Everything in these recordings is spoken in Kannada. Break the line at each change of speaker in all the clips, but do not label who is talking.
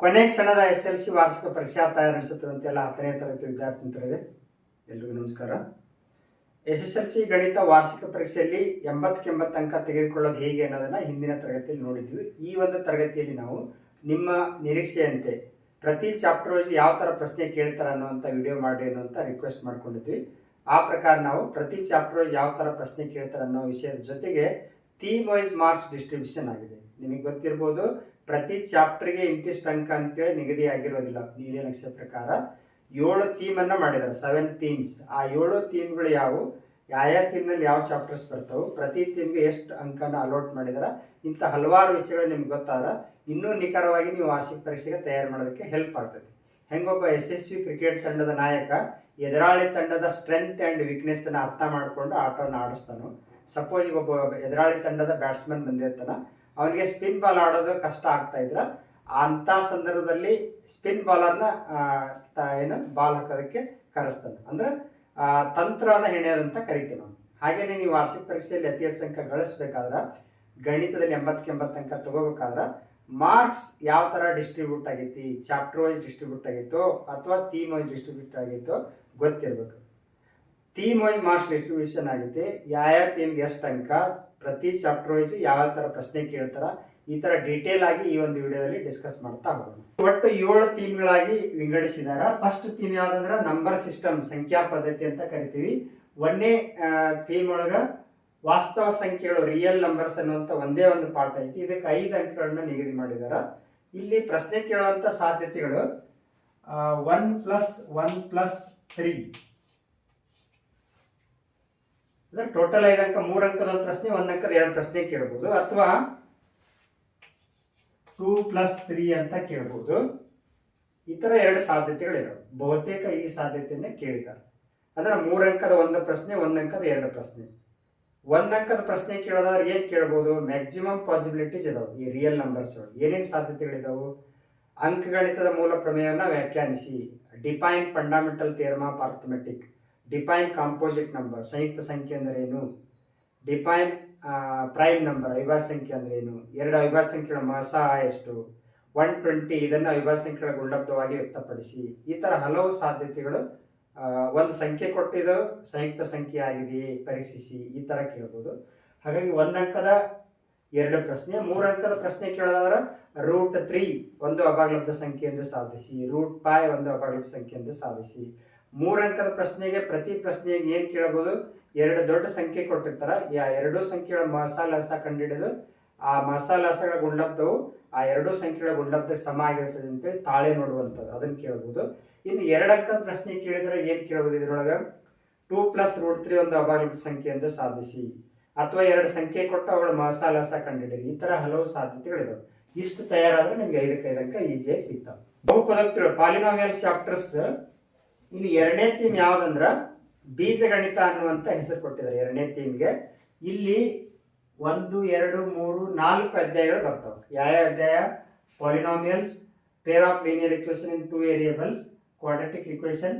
ಕೊನೆಗೆ ಸಣ್ಣದ ಎಸ್ ಎಲ್ ಸಿ ವಾರ್ಷಿಕ ಪರೀಕ್ಷಾ ತಯಾರಿ ನಡೆಸುತ್ತಿರುವಂತೆಲ್ಲ ಹತ್ತನೇ ತರಗತಿ ವಿದ್ಯಾರ್ಥಿ ಮಿತ್ರರಿಗೆ ಎಲ್ರಿಗೂ ನಮಸ್ಕಾರ. ಎಸ್ ಎಸ್ ಎಲ್ ಸಿ ಗಣಿತ ವಾರ್ಷಿಕ ಪರೀಕ್ಷೆಯಲ್ಲಿ ಎಂಬತ್ತಕ್ಕೆ ಎಂಬತ್ತು ಅಂಕ ತೆಗೆದುಕೊಳ್ಳೋದು ಹೇಗೆ ಅನ್ನೋದನ್ನು ಹಿಂದಿನ ತರಗತಿಯಲ್ಲಿ ನೋಡಿದ್ವಿ. ಈ ಒಂದು ತರಗತಿಯಲ್ಲಿ ನಾವು ನಿಮ್ಮ ನಿರೀಕ್ಷೆಯಂತೆ ಪ್ರತಿ ಚಾಪ್ಟರ್ ವೈಸ್ ಯಾವ ಥರ ಪ್ರಶ್ನೆ ಕೇಳ್ತಾರೆ ಅನ್ನೋವಂಥ ವಿಡಿಯೋ ಮಾಡಿ ಅನ್ನೋಂಥ ರಿಕ್ವೆಸ್ಟ್ ಮಾಡ್ಕೊಂಡಿದ್ವಿ. ಆ ಪ್ರಕಾರ ನಾವು ಪ್ರತಿ ಚಾಪ್ಟರ್ ವೈಸ್ ಯಾವ ಥರ ಪ್ರಶ್ನೆ ಕೇಳ್ತಾರೆ ಅನ್ನೋ ವಿಷಯದ ಜೊತೆಗೆ ಥೀಮ್ ವೈಸ್ ಮಾರ್ಕ್ಸ್ ಡಿಸ್ಟ್ರಿಬ್ಯೂಷನ್ ಆಗಿದೆ. ನಿಮಗೆ ಗೊತ್ತಿರ್ಬೋದು ಪ್ರತಿ ಚಾಪ್ಟರ್ಗೆ ಇಂತಿಷ್ಟು ಅಂಕ ಅಂತೇಳಿ ನಿಗದಿ ಆಗಿರೋದಿಲ್ಲ. ನೀಲಿ ನಕ್ಷೆ ಪ್ರಕಾರ ಏಳು ಅನ್ನ ಮಾಡಿದ್ದಾರೆ. ಸೆವೆನ್ ಥೀಮ್ಸ್ ಆ ಏಳು ಥೀಮ್ಗಳು ಯಾವುವು? ಯಾವ ಥೀಮ್ನಲ್ಲಿ ಯಾವ ಚಾಪ್ಟರ್ಸ್ ಬರ್ತಾವೆ? ಪ್ರತಿ ಥೀಮ್ಗೆ ಎಷ್ಟು ಅಂಕನ ಅಲೋಟ್ ಮಾಡಿದಾರೆ ಇಂಥ ಹಲವಾರು ವಿಷಯಗಳು ನಿಮ್ಗೆ ಗೊತ್ತಾದ್ರೆ ಇನ್ನೂ ನಿಖರವಾಗಿ ನೀವು ವಾರ್ಷಿಕ ಪರೀಕ್ಷೆಗೆ ತಯಾರು ಮಾಡೋದಕ್ಕೆ ಹೆಲ್ಪ್ ಆಗ್ತದೆ. ಹೆಂಗೊಬ್ಬ ಯಶಸ್ವಿ ಕ್ರಿಕೆಟ್ ತಂಡದ ನಾಯಕ, ಎದುರಾಳಿ ತಂಡದ ಸ್ಟ್ರೆಂತ್ ಆ್ಯಂಡ್ ವೀಕ್ನೆಸ್ಸನ್ನು ಅರ್ಥ ಮಾಡಿಕೊಂಡು ಆಟವನ್ನು ಆಡಿಸ್ತಾನೋ ಸಪೋಸ್ ಈಗ ಒಬ್ಬ ಎದುರಾಳಿ ತಂಡದ ಬ್ಯಾಟ್ಸ್ಮನ್ ಬಂದಿರ್ತಾನ ಅವನಿಗೆ ಸ್ಪಿನ್ ಬಾಲ್ ಆಡೋದು ಕಷ್ಟ ಆಗ್ತಾ ಇದ್ರ. ಅಂಥ ಸಂದರ್ಭದಲ್ಲಿ ಸ್ಪಿನ್ ಬಾಲರ್ನ ಏನು ಬಾಲ್ ಹಾಕೋದಕ್ಕೆ ಕರೆಸ್ತಾನೆ. ಅಂದ್ರೆ ತಂತ್ರನ ಹೆಣೆಯೋದಂತ ಕರಿತೀವಿ ನಾವು. ಹಾಗೆಯೇ ನೀವು ವಾರ್ಷಿಕ ಪರೀಕ್ಷೆಯಲ್ಲಿ ಅತಿ ಹೆಚ್ಚು ಅಂಕ ಗಳಿಸ್ಬೇಕಾದ್ರೆ, ಗಣಿತದಲ್ಲಿ ಎಂಬತ್ತಕ್ಕೆ ಎಂಬತ್ತು ಅಂಕ ತಗೋಬೇಕಾದ್ರೆ ಮಾರ್ಕ್ಸ್ ಯಾವ ಥರ ಡಿಸ್ಟ್ರಿಬ್ಯೂಟ್ ಆಗೈತಿ ಚಾಪ್ಟರ್ ವೈಸ್ ಡಿಸ್ಟ್ರಿಬ್ಯೂಟ್ ಆಗಿತ್ತು, ಅಥವಾ ಥೀಮ್ ವೈಸ್ ಡಿಸ್ಟ್ರಿಬ್ಯೂಟ್ ಆಗಿತ್ತು, ಗೊತ್ತಿರಬೇಕು. ಥೀಮ್ ವೈಸ್ ಮಾರ್ಕ್ಸ್ ಡಿಸ್ಟ್ರಿಬ್ಯೂಷನ್ ಆಗುತ್ತೆ ಯಾವ ಥೀಮ್ಗೆ ಎಷ್ಟು ಅಂಕ, ಪ್ರತಿ ಚಾಪ್ಟರ್ ವೈಸ್ ಯಾವ ಥರ ಪ್ರಶ್ನೆ ಕೇಳ್ತಾರ, ಈ ಥರ ಡೀಟೇಲ್ ಆಗಿ ಈ ಒಂದು ವಿಡಿಯೋದಲ್ಲಿ ಡಿಸ್ಕಸ್ ಮಾಡ್ತಾ ಹೋಗೋಣ. ಒಟ್ಟು ಏಳು ಥೀಮ್ಗಳಾಗಿ ವಿಂಗಡಿಸಿದ್ದಾರೆ ಫಸ್ಟ್ ಥೀಮ್ ಯಾವ್ದಂದ್ರೆ ನಂಬರ್ ಸಿಸ್ಟಮ್ ಸಂಖ್ಯಾ ಪದ್ಧತಿ ಅಂತ ಕರಿತೀವಿ. ಒಂದೇ ಥೀಮ್ ಒಳಗ ವಾಸ್ತವ ಸಂಖ್ಯೆಗಳು ರಿಯಲ್ ನಂಬರ್ಸ್ ಅನ್ನುವಂಥ ಒಂದೇ ಒಂದು ಪಾಠ ಐತಿ. ಇದಕ್ಕೆ ಐದು ಅಂಕಗಳನ್ನ ನಿಗದಿ ಮಾಡಿದಾರ. ಇಲ್ಲಿ ಪ್ರಶ್ನೆ ಕೇಳುವಂಥ ಸಾಧ್ಯತೆಗಳು one plus one plus three ಅಂದ್ರೆ ಟೋಟಲ್ ಐದು ಅಂಕ ಮೂರು ಅಂಕದ ಒಂದು ಪ್ರಶ್ನೆ ಒಂದು ಅಂಕದ ಎರಡು ಪ್ರಶ್ನೆ ಕೇಳ್ಬೋದು ಅಥವಾ ಟೂ ಪ್ಲಸ್ ತ್ರೀ ಅಂತ ಕೇಳ್ಬೋದು. ಈ ಥರ ಎರಡು ಸಾಧ್ಯತೆಗಳಿವೆ ಬಹುತೇಕ ಈ ಸಾಧ್ಯತೆಯನ್ನೇ ಕೇಳಿದ್ದಾರೆ. ಅಂದ್ರೆ ಮೂರು ಅಂಕದ ಒಂದು ಪ್ರಶ್ನೆ ಒಂದು ಅಂಕದ ಎರಡು ಪ್ರಶ್ನೆ. ಒಂದು ಅಂಕದ ಪ್ರಶ್ನೆ ಕೇಳೋದಾದ್ರೆ ಏನು ಕೇಳ್ಬೋದು? ಮ್ಯಾಕ್ಸಿಮಮ್ ಪಾಸಿಬಿಲಿಟೀಸ್ ಇದಾವೆ ಈ ರಿಯಲ್ ನಂಬರ್ಸ್ ಏನೇನು ಸಾಧ್ಯತೆಗಳಿದಾವು? ಅಂಕಗಣಿತದ ಮೂಲ ಪ್ರಮೇಯವನ್ನು ವ್ಯಾಖ್ಯಾನಿಸಿ. Define fundamental theorem of arithmetic define composite number ಸಂಯುಕ್ತ ಸಂಖ್ಯೆ ಅಂದರೆ ಏನು? ಡಿಫೈನ್ ಪ್ರೈಮ್ ನಂಬರ್ ಅವಿಭಾಜ್ಯ ಸಂಖ್ಯೆ ಅಂದ್ರೆ ಏನು? ಎರಡು ಅವಿಭಾಜ್ಯ ಸಂಖ್ಯೆಗಳ ಮಾಸ ಎಷ್ಟು? ಒನ್ ಟ್ವೆಂಟಿ ಇದನ್ನು ಅವಿಭಾಜ್ಯ ಸಂಖ್ಯೆಗಳ ಗುಣಲಬ್ಧವಾಗಿ ವ್ಯಕ್ತಪಡಿಸಿ. ಈ ಥರ ಹಲವು ಸಾಧ್ಯತೆಗಳು ಒಂದು ಸಂಖ್ಯೆ ಕೊಟ್ಟಿದ್ದು ಸಂಯುಕ್ತ ಸಂಖ್ಯೆ ಆಗಿದೆಯೇ ಪರೀಕ್ಷಿಸಿ, ಈ ಥರ ಕೇಳ್ಬೋದು. ಹಾಗಾಗಿ ಒಂದು ಅಂಕದ ಎರಡು ಪ್ರಶ್ನೆ, ಮೂರು ಅಂಕದ ಪ್ರಶ್ನೆ ಕೇಳೋದಾದ್ರೆ ರೂಟ್ ತ್ರೀ ಒಂದು ಅಭಾಗಲಬ್ಧ ಸಂಖ್ಯೆ ಎಂದು ಸಾಧಿಸಿ ರೂಟ್ ಪಾಯ್ ಒಂದು ಅಭಾಗಲಬ್ಧ ಸಂಖ್ಯೆ ಎಂದು ಸಾಧಿಸಿ. ಮೂರು ಅಂಕದ ಪ್ರಶ್ನೆಗೆ ಪ್ರತಿ ಪ್ರಶ್ನೆಗೆ ಏನು ಕೇಳಬಹುದು ಎರಡು ದೊಡ್ಡ ಸಂಖ್ಯೆ ಕೊಟ್ಟಿರ್ತಾರ. ಯಾ ಎರಡೂ ಸಂಖ್ಯೆಗಳ ಮಸಾಲಸ ಕಂಡುಹಿಡಿದು ಆ ಮಸಾಲಸಗಳ ಗುಂಡಬ್ಧವು ಆ ಎರಡೂ ಸಂಖ್ಯೆಗಳ ಗುಂಡಬ್ಧ ಸಮ ಆಗಿರ್ತದೆ ಅಂತೇಳಿ ತಾಳೆ ನೋಡುವಂಥದ್ದು. ಅದನ್ನು ಕೇಳ್ಬೋದು. ಇನ್ನು ಎರಡು ಅಂಕದ ಪ್ರಶ್ನೆ ಕೇಳಿದ್ರೆ ಏನು ಕೇಳ್ಬೋದು ಇದ್ರೊಳಗೆ? ಟೂ ಪ್ಲಸ್ ರೂಟ್ ತ್ರೀ ಒಂದು ಅಭಾಗಲಬ್ಧ ಸಂಖ್ಯೆ ಎಂದು ಸಾಧಿಸಿ. ಅಥವಾ ಎರಡು ಸಂಖ್ಯೆ ಕೊಟ್ಟು ಅವಳ ಮಸಾಲಸ ಕಂಡುಹಿಡಿರಿ ಈ ಥರ ಹಲವು ಸಾಧ್ಯತೆಗಳಿದಾವೆ. ಇಷ್ಟು ತಯಾರಾದ್ರೆ ನಿಮ್ಗೆ ಐದಕ್ಕೆ ಐದಕ್ಕೆ ಈಸಿಯಾಗಿ ಸಿಗ್ತಾವೆ. ಬಹುಪದೋಕ್ತಿಗಳು, ಪಾಲಿನಾಮಿಯಲ್ ಚಾಪ್ಟರ್ಸ್ ಇಲ್ಲಿ ಎರಡನೇ ಥೀಮ್ ಯಾವುದಂದ್ರೆ ಬೀಜಗಣಿತ ಅನ್ನುವಂಥ ಹೆಸರು ಕೊಟ್ಟಿದ್ದಾರೆ ಎರಡನೇ ಥೀಮ್ಗೆ ಇಲ್ಲಿ ಒಂದು, ಎರಡು, ಮೂರು, ನಾಲ್ಕು ಅಧ್ಯಾಯಗಳು ಬರ್ತವೆ. ಯಾವ ಅಧ್ಯಾಯ? Polynomials pair of linear equation in two variables quadratic equation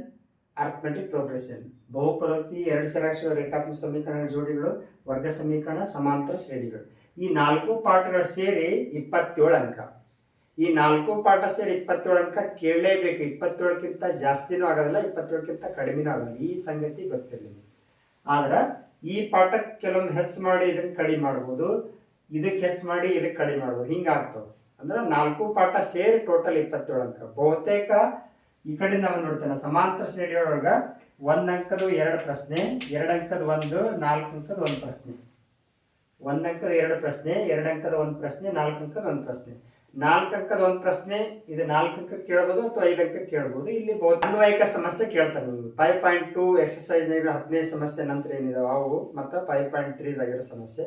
arithmetic progression ಬಹುಪದೋಕ್ತಿ, ಎರಡು ಚರಾಕ್ಷರ ರೇಖಾತ್ಮಕ ಸಮೀಕರಣ ಜೋಡಿಗಳು, ವರ್ಗ ಸಮೀಕರಣ, ಸಮಾಂತರ ಶ್ರೇಣಿಗಳು. ಈ ನಾಲ್ಕು ಪಾಠಗಳು ಸೇರಿ ಇಪ್ಪತ್ತೇಳು ಅಂಕ. ಈ ನಾಲ್ಕು ಪಾಠ ಸೇರಿ ಇಪ್ಪತ್ತೇಳು ಅಂಕ ಕೇಳಲೇಬೇಕು. ಇಪ್ಪತ್ತೇಳಕ್ಕಿಂತ ಜಾಸ್ತಿನೂ ಆಗೋದಿಲ್ಲ, ಇಪ್ಪತ್ತೇಳಕ್ಕಿಂತ ಕಡಿಮೆನೂ ಆಗೋದಿಲ್ಲ. ಈ ಸಂಗತಿ ಗೊತ್ತಿರಲಿಲ್ಲ ಆದ್ರೆ ಈ ಪಾಠಕ್ಕೆ ಕೆಲವೊಂದು ಹೆಚ್ಚು ಮಾಡಿ ಇದಕ್ಕೆ ಕಡಿಮೆ ಮಾಡ್ಬೋದು. ಇದಕ್ಕೆ ಹೆಚ್ಚು ಮಾಡಿ ಇದಕ್ಕೆ ಕಡಿಮೆ ಮಾಡ್ಬೋದು. ಹಿಂಗಾಗ್ತವೆ ಅಂದ್ರೆ ನಾಲ್ಕು ಪಾಠ ಸೇರಿ ಟೋಟಲ್ ಇಪ್ಪತ್ತೇಳು ಅಂಕ ಬಹುತೇಕ ಈ ಕಡೆಯಿಂದ ಒಂದು ನೋಡ್ತೇನೆ. ಸಮಾಂತರ ಶ್ರೇಣಿಯೊಳಗ ಒಂದು ಅಂಕದ ಎರಡು ಪ್ರಶ್ನೆ, ಎರಡು ಅಂಕದ ಒಂದು, ನಾಲ್ಕು ಅಂಕದ ಒಂದು ಪ್ರಶ್ನೆ. ಒಂದು ಅಂಕದ ಎರಡು ಪ್ರಶ್ನೆ, ಎರಡು ಅಂಕದ ಒಂದು ಪ್ರಶ್ನೆ, ನಾಲ್ಕು ಅಂಕದ ಒಂದು ಪ್ರಶ್ನೆ. ನಾಲ್ಕು ಅಂಕದ ಒಂದು ಪ್ರಶ್ನೆ ಇದು ನಾಲ್ಕಕ್ಕೆ ಕೇಳಬಹುದು ಅಥವಾ ಐದಕ್ಕೆ ಕೇಳಬಹುದು ಇಲ್ಲಿ ಅನ್ವಯಿಕ ಸಮಸ್ಯೆ ಕೇಳ್ತಾರೆ ಫೈವ್ ಪಾಯಿಂಟ್ ಟೂ ಎಕ್ಸಸೈಸ್ ಹದಿನೈದು ಸಮಸ್ಯೆ ನಂತರ ಏನಿದಾವೆ? ಅವು ಮತ್ತು ಫೈವ್ ಪಾಯಿಂಟ್ ತ್ರೀದಾಗಿರೋ ಸಮಸ್ಯೆ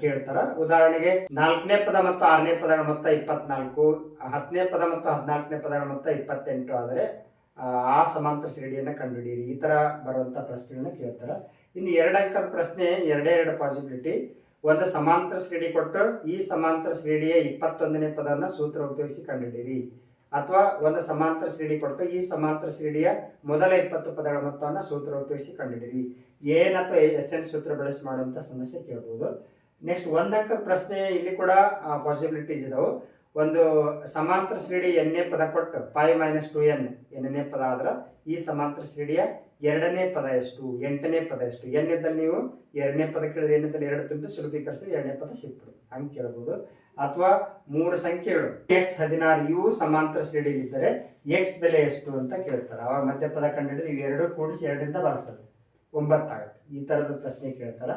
ಕೇಳ್ತಾರ? ಉದಾಹರಣೆಗೆ ನಾಲ್ಕನೇ ಪದ ಮತ್ತು ಆರನೇ ಪದಗಳ ಮೊತ್ತ ಇಪ್ಪತ್ನಾಲ್ಕು ಹತ್ತನೇ ಪದ ಮತ್ತು ಹದಿನಾಲ್ಕನೇ ಪದಗಳ ಮೊತ್ತ ಇಪ್ಪತ್ತೆಂಟು ಆದರೆ ಆ, ಸಮಾಂತರ ಸಿಗಡಿಯನ್ನು ಕಂಡುಹಿಡಿಯಿರಿ. ಈ ಥರ ಬರುವಂಥ ಪ್ರಶ್ನೆಗಳನ್ನ ಕೇಳ್ತಾರೆ? ಇನ್ನು ಎರಡು ಪ್ರಶ್ನೆ ಎರಡೇ ಎರಡು ಪಾಸಿಬಿಲಿಟಿ ಒಂದು ಸಮಾಂತರ ಶ್ರೇಣಿ ಕೊಟ್ಟು ಈ ಸಮಾಂತರ ಶ್ರೇಣಿಯ ಇಪ್ಪತ್ತೊಂದನೇ ಪದವನ್ನು ಸೂತ್ರ ಉಪಯೋಗಿಸಿ ಕಂಡುಹಿಡಿಯಿರಿ ಅಥವಾ ಒಂದು ಸಮಾಂತರ ಶ್ರೇಣಿ ಕೊಟ್ಟು ಈ ಸಮಾಂತರ ಶ್ರೇಣಿಯ ಮೊದಲ ಇಪ್ಪತ್ತು ಪದಗಳ ಮೊತ್ತವನ್ನು ಸೂತ್ರ ಉಪಯೋಗಿಸಿ ಕಂಡುಹಿಡಿಯಿರಿ ಏನ್ ಅಥವಾ ಎಸ್ ಎನ್ ಸೂತ್ರ ಬಳಸಿ ಮಾಡುವಂಥ ಸಮಸ್ಯೆ ಕೇಳ್ಬೋದು. ನೆಕ್ಸ್ಟ್ ಒಂದಕ್ಕ ಪ್ರಶ್ನೆ ಇಲ್ಲಿ ಕೂಡ ಪಾಸಿಬಿಲಿಟೀಸ್ ಇದಾವೆ. ಒಂದು ಸಮಾಂತರ ಶ್ರೇಣಿ ಎನ್ನೇ ಪದ ಕೊಟ್ಟು ಫೈವ್ ಮೈನಸ್ ಟು ಎನ್ ಎನ್ನೇ ಪದ ಆದ್ರೆ ಈ ಸಮಾಂತರ ಶ್ರೇಣಿಯ ಎರಡನೇ ಪದ ಎಷ್ಟು? ಎಂಟನೇ ಪದ ಎಷ್ಟು? ಎನ್ನಿದ್ದಲ್ಲಿ ನೀವು ಎರಡನೇ ಪದ ಕೇಳಿದ್ರೆ ಏನಿದ್ದಲ್ಲಿ ಎರಡು ತುಂಬಿ ಸುಲಭೀಕರಿಸಿ ಎರಡನೇ ಪದ ಸಿಕ್ಬಿಡು ಹಂಗೆ ಕೇಳ್ಬೋದು. ಅಥವಾ ಮೂರು ಸಂಖ್ಯೆಗಳು ಎಕ್ಸ್ ಹದಿನಾರು ಇವು ಸಮಾಂತರ ಶ್ರೇಣಿಯಲ್ಲಿದ್ದರೆ ಎಕ್ಸ್ ಬೆಲೆ ಎಷ್ಟು ಅಂತ ಕೇಳ್ತಾರೆ. ಅವಾಗ ಮಧ್ಯ ಪದ ಕಂಡುಹಿಡಿದು ಎರಡು ಕೂಡಿಸಿ ಎರಡರಿಂದ ಭಾಗಿಸೋದು ಒಂಬತ್ತಾಗುತ್ತೆ. ಈ ಥರದ ಪ್ರಶ್ನೆ ಕೇಳ್ತಾರೆ.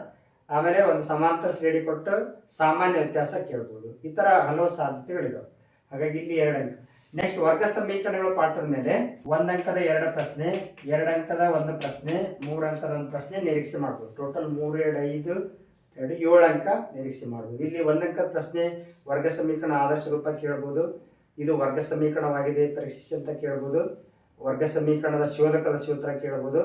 ಆಮೇಲೆ ಒಂದು ಸಮಾಂತರ ಶ್ರೇಣಿ ಕೊಟ್ಟು ಸಾಮಾನ್ಯ ವ್ಯತ್ಯಾಸ ಕೇಳ್ಬೋದು. ಈ ಥರ ಹಲವು ಸಾಧ್ಯತೆಗಳಿದಾವೆ. ಹಾಗಾಗಿ ಇಲ್ಲಿ ಎರಡು ನೆಕ್ಸ್ಟ್ ವರ್ಗ ಸಮೀಕರಣಗಳ ಪಾಠದ ಮೇಲೆ ಒಂದ್ ಅಂಕದ ಎರಡು ಪ್ರಶ್ನೆ, ಎರಡು ಅಂಕದ ಒಂದು ಪ್ರಶ್ನೆ, ಮೂರು ಅಂಕದ ಒಂದು ಪ್ರಶ್ನೆ ನಿರೀಕ್ಷೆ ಮಾಡ್ಬೋದು. ಟೋಟಲ್ ಮೂರು ಎರಡು ಐದು, ಎರಡು, ಏಳು ಅಂಕ ನಿರೀಕ್ಷೆ ಮಾಡ್ಬೋದು. ಇಲ್ಲಿ ಒಂದು ಅಂಕದ ಪ್ರಶ್ನೆ ವರ್ಗ ಸಮೀಕರಣ ಆದರ್ಶ ರೂಪ ಕೇಳ್ಬೋದು. ಇದು ವರ್ಗ ಸಮೀಕರಣವಾಗಿದೆ ಪರೀಕ್ಷಿಸಿ ಅಂತ ಕೇಳ್ಬೋದು. ವರ್ಗ ಸಮೀಕರಣದ ಶೋಧಕದ ಸೂತ್ರ ಕೇಳ್ಬೋದು.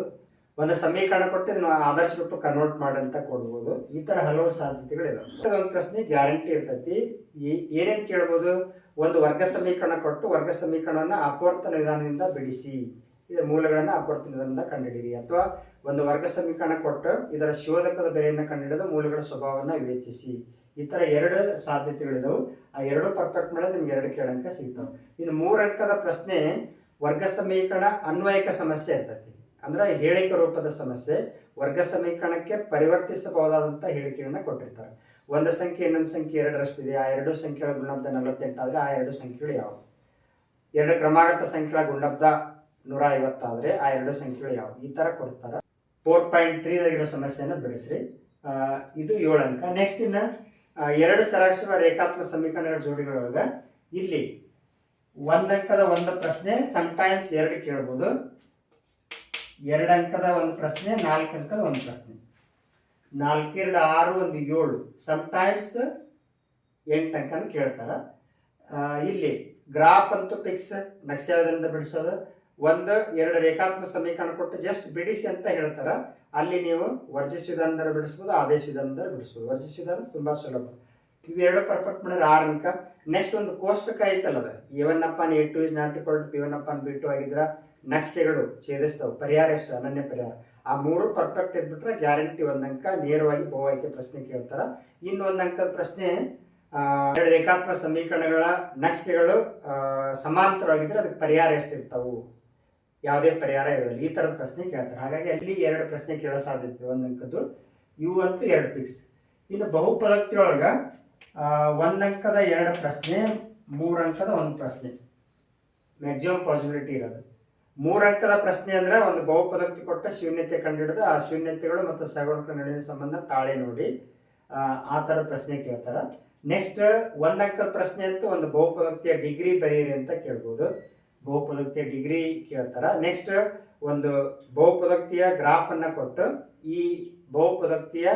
ಒಂದು ಸಮೀಕರಣ ಕೊಟ್ಟು ಇದನ್ನು ಆದರ್ಶ ರೂಪ ಕನ್ವರ್ಟ್ ಮಾಡಂತ ಕೊಡ್ಬೋದು. ಈ ತರ ಹಲವು ಸಾಧ್ಯತೆಗಳಿದಾವೆ. ಒಂದು ಪ್ರಶ್ನೆ ಗ್ಯಾರಂಟಿ ಇರ್ತೈತಿ. ಏನೇನ್ ಕೇಳ್ಬೋದು? ಒಂದು ವರ್ಗ ಸಮೀಕರಣ ಕೊಟ್ಟು ವರ್ಗ ಸಮೀಕರಣವನ್ನ ಅಪವರ್ತನ ವಿಧಾನದಿಂದ ಬಿಡಿಸಿ. ಇದರ ಮೂಲಗಳನ್ನ ಅಪವರ್ತನ ವಿಧಾನದಿಂದ ಕಂಡುಹಿಡಿಯಿರಿ. ಅಥವಾ ಒಂದು ವರ್ಗ ಸಮೀಕರಣ ಕೊಟ್ಟು ಇದರ ಶೋಧಕದ ಬೆಲೆಯನ್ನು ಕಂಡುಹಿಡಿದು ಮೂಲಗಳ ಸ್ವಭಾವವನ್ನು ವಿವೇಚಿಸಿ. ಈ ಥರ ಎರಡು ಸಾಧ್ಯತೆಗಳಿದಾವೆ. ಆ ಎರಡು ಪರ್ಫೆಕ್ಟ್ ಮಾಡಿದ್ರೆ ನಿಮ್ಗೆ ಎರಡು ಕೇಳಂಕ ಸಿಗ್ತಾವೆ. ಇನ್ನು ಮೂರಂಕದ ಪ್ರಶ್ನೆ, ವರ್ಗ ಸಮೀಕರಣ ಅನ್ವಯಕ ಸಮಸ್ಯೆ ಇರ್ತೈತಿ. ಅಂದ್ರೆ ಹೇಳಿಕೆ ರೂಪದ ಸಮಸ್ಯೆ ವರ್ಗ ಸಮೀಕರಣಕ್ಕೆ ಪರಿವರ್ತಿಸಬಹುದಾದಂಥ ಹೇಳಿಕೆಯನ್ನು ಕೊಟ್ಟಿರ್ತಾರೆ. ಒಂದು ಸಂಖ್ಯೆ ಇನ್ನೊಂದು ಸಂಖ್ಯೆ ಎರಡರಷ್ಟು ಇದೆ ಆ ಎರಡು ಸಂಖ್ಯೆಗಳ ಗುಣಬ್ದ ನಲವತ್ತೆಂಟು ಆದರೆ ಆ ಎರಡು ಸಂಖ್ಯೆಗಳು ಯಾವುವು ಎರಡು ಕ್ರಮಾಗತ ಸಂಖ್ಯೆಗಳ ಗುಣಬ್ದ ನೂರ ಐವತ್ತಾದರೆ ಆ ಎರಡು ಸಂಖ್ಯೆಗಳು ಯಾವ? ಈ ಥರ ಕೊಡ್ತಾರೆ. ಫೋರ್ ಪಾಯಿಂಟ್ ತ್ರೀದಾಗಿರೋ ಸಮಸ್ಯೆಯನ್ನು ಬಿಡಿಸ್ರಿ ಆ, ಇದು ಏಳು ಅಂಕ. ನೆಕ್ಸ್ಟ್ ಇನ್ನು ಎರಡು ಸರಾಕ್ಷರ ರೇಖಾತ್ಮಕ ಸಮೀಕರಣಗಳ ಜೋಡಿಗಳೊಳಗೆ ಇಲ್ಲಿ ಒಂದಂಕದ ಒಂದು ಪ್ರಶ್ನೆ ಸಮ್ಟೈಮ್ಸ್ ಎರಡು ಕೇಳ್ಬೋದು. ಎರಡು ಅಂಕದ ಒಂದು ಪ್ರಶ್ನೆ, ನಾಲ್ಕು ಅಂಕದ ಒಂದು ಪ್ರಶ್ನೆ. ನಾಲ್ಕೆರಡು ಆರು, ಒಂದು, ಏಳು. ಸಮ್ಟೈಮ್ಸ್ ಎಂಟು ಅಂಕನ ಕೇಳ್ತಾರ. ಇಲ್ಲಿ ಗ್ರಾಫ್ ಅಂತೂ ಫಿಕ್ಸ್ ನಕ್ಷೆದಿಂದ ಬಿಡಿಸೋದು? ಒಂದು, ಎರಡು ರೇಖಾತ್ಮಕ ಸಮೀಕರಣ ಕೊಟ್ಟು ಜಸ್ಟ್ ಬಿಡಿಸಿ ಅಂತ ಹೇಳ್ತಾರ. ಅಲ್ಲಿ ನೀವು ವರ್ಜಿಸ ವಿಧಾನದಲ್ಲಿ ಬಿಡಿಸ್ಬೋದು, ಆದೇಶ ವಿಧಾನದಲ್ಲಿ ಬಿಡಿಸ್ಬೋದು. ವರ್ಜಿಸಿದ ತುಂಬ ಸುಲಭ. ಇವೆರಡು ಪರ್ಫೆಕ್ಟ್ ಮಾಡಿದ್ರೆ ಆರು ಅಂಕ. ನೆಕ್ಸ್ಟ್ ಒಂದು ಕೋಷ್ಟಕ ಐತಲ್ಲ A one A two is not equal to P one B two ಆಗಿದ್ರ ನಕ್ಷೆಗಳು ಛೇದಿಸ್ತವೆ, ಪರಿಹಾರ ಎಷ್ಟು, ಅನನ್ಯ ಪರಿಹಾರ. ಆ ಮೂರು ಪರ್ಫೆಕ್ಟ್ ಇದ್ಬಿಟ್ರೆ ಗ್ಯಾರಂಟಿ ಒಂದು ಅಂಕ, ನೇರವಾಗಿ ಬಹು ಆಯ್ಕೆ ಪ್ರಶ್ನೆ ಕೇಳ್ತಾರೆ. ಇನ್ನು ಒಂದು ಅಂಕದ ಪ್ರಶ್ನೆ ಎರಡು ರೇಖಾತ್ಮಕ ಸಮೀಕರಣಗಳ ನಕ್ಷೆಗಳು ಸಮಾಂತರವಾಗಿದ್ದರೆ ಅದಕ್ಕೆ ಪರಿಹಾರ ಎಷ್ಟಿರ್ತಾವು ಯಾವುದೇ ಪರಿಹಾರ ಇರೋದಿಲ್ಲ. ಈ ಥರದ ಪ್ರಶ್ನೆ ಕೇಳ್ತಾರೆ. ಹಾಗಾಗಿ ಅಲ್ಲಿ ಎರಡು ಪ್ರಶ್ನೆ ಕೇಳೋ ಸಾಧ್ಯತೆ ಒಂದು ಅಂಕದ್ದು ಇವು ಅಂತೂ ಎರಡು ಫಿಕ್ಸ್ ಇನ್ನು ಬಹುಪದಕ್ತಿಯೊಳಗೆ ಒಂದು ಅಂಕದ ಎರಡು ಪ್ರಶ್ನೆ, ಮೂರು ಅಂಕದ ಒಂದು ಪ್ರಶ್ನೆ. ಮ್ಯಾಕ್ಸಿಮಮ್ ಪಾಸಿಬಿಲಿಟಿ ಇರೋದು. ಮೂರು ಅಂಕದ ಪ್ರಶ್ನೆ ಅಂದ್ರೆ ಒಂದು ಬಹುಪದಕ್ತಿ ಕೊಟ್ಟ ಶೂನ್ಯತೆ ಕಂಡುಹಿಡಿದು ಆ ಶೂನ್ಯತೆಗಳು ಮತ್ತು ಸಗುಣಕ ನಡುವಿನ ಸಂಬಂಧ ತಾಳೆ ನೋಡಿ ಆ, ಥರ ಪ್ರಶ್ನೆ ಕೇಳ್ತಾರ. ನೆಕ್ಸ್ಟ್ ಒಂದು ಅಂಕದ ಪ್ರಶ್ನೆ ಅಂತೂ ಒಂದು ಬಹುಪದಕ್ತಿಯ ಡಿಗ್ರಿ ಬರೀರಿ ಅಂತ ಕೇಳ್ಬೋದು. ಬಹುಪದಕ್ತಿಯ ಡಿಗ್ರಿ ಕೇಳ್ತಾರ. ನೆಕ್ಸ್ಟ್ ಒಂದು ಬಹುಪದಕ್ತಿಯ ಗ್ರಾಫ್ ಅನ್ನ ಕೊಟ್ಟು ಈ ಬಹುಪದಕ್ತಿಯ